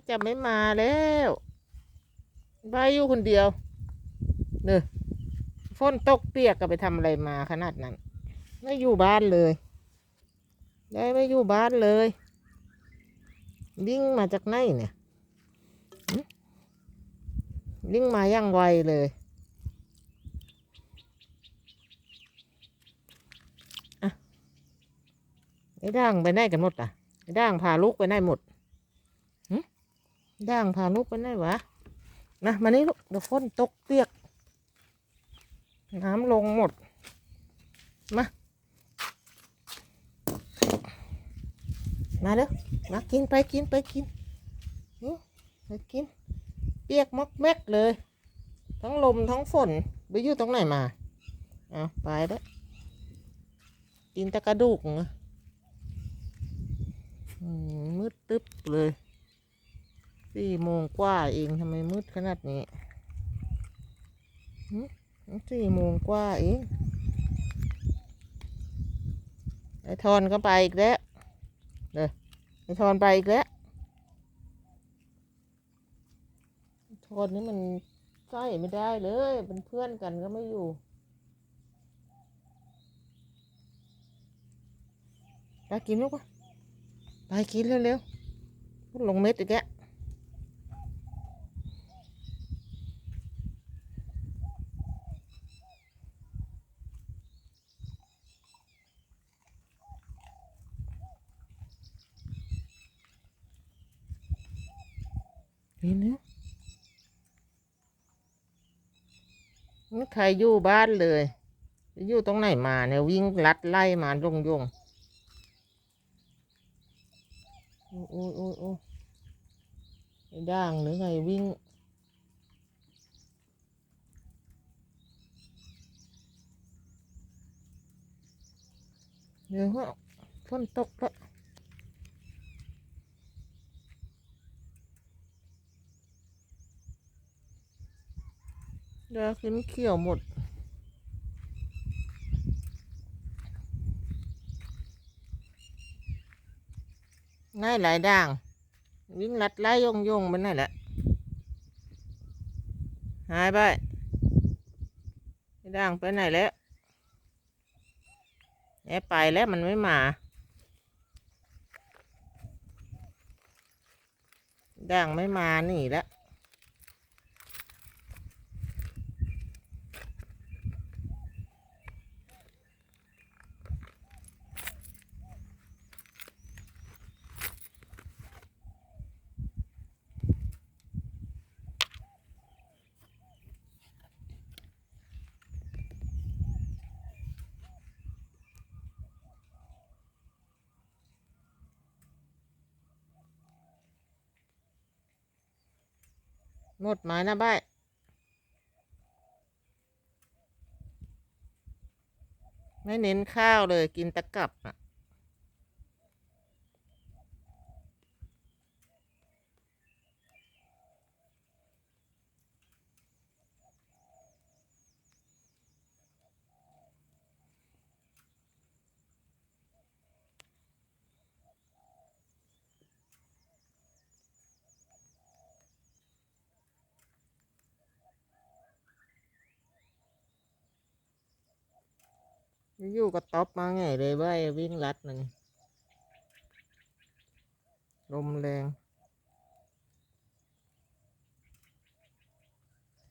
ก็จะไม่มาแล้วบายอยู่คนเดียวเนอะฝนตกเปียกก็ไปทำอะไรมาขนาดนั้น ไม่อยู่บ้านเลย ได้ไม่อยู่บ้านเลย วิ่งมาจากไหนเนี่ยวิ่งมาอย่างไวเลยอะไอ้ด่างไปไหนกันหมดอะไอ้ด่างพาลูกไปไหนหมด ด่างพาลูกไปไหนวะนะมานี่ลูกเดี๋ยวฝนตกเปียก น้ำลงหมด มา มาเด้อมากินไปกินไปกินไปกิน เปียกมอกแมกเลย ทั้งลมทั้งฝนไปอยู่ตรงไหนมาเอาไปเด้อกินแตะกระดูกนะอืมมืดตึ๊บเลย สี่โมงกว่าเองทำไมมืดขนาดนี้สี่โมงกว่าเองไอทอนก็ไปอีกแล้วไอทอนไปอีกแล้วทอนนี่มันใกล้ไม่ได้เลย เป็นเพื่อนกันก็ไม่อยู่ไปกินลูกปะไปกินเร็วๆลงเม็ดอีกแล้ว นเนื้อะไม่ใครอยู่บ้านเลย อยู่ตรงไหนมาเนี่ยวิ่งลัดไล่มาลงยงโอ้ยโอ้ยโอ้ยโอ้ยด่างหรือไงวิ่งเดี๋ยวว่าฝนตกแล้ว เดี๋ยวขึ้นเขียวหมด ง่ายหลายด่าง วิ่งลัดไล่ยงยงๆไปนั่นแหละ หายไปด่างไปไหนแล้วแอบไปแล้วมันไม่มา ด่างไม่มาหนีแล้ว หมดไม้นะบ้าไม่เน้นข้าวเลยกินตะกับอะ อยู่กับต๊อบมาไงเลยว่าวิ่งลัดหนึ่งลมแรง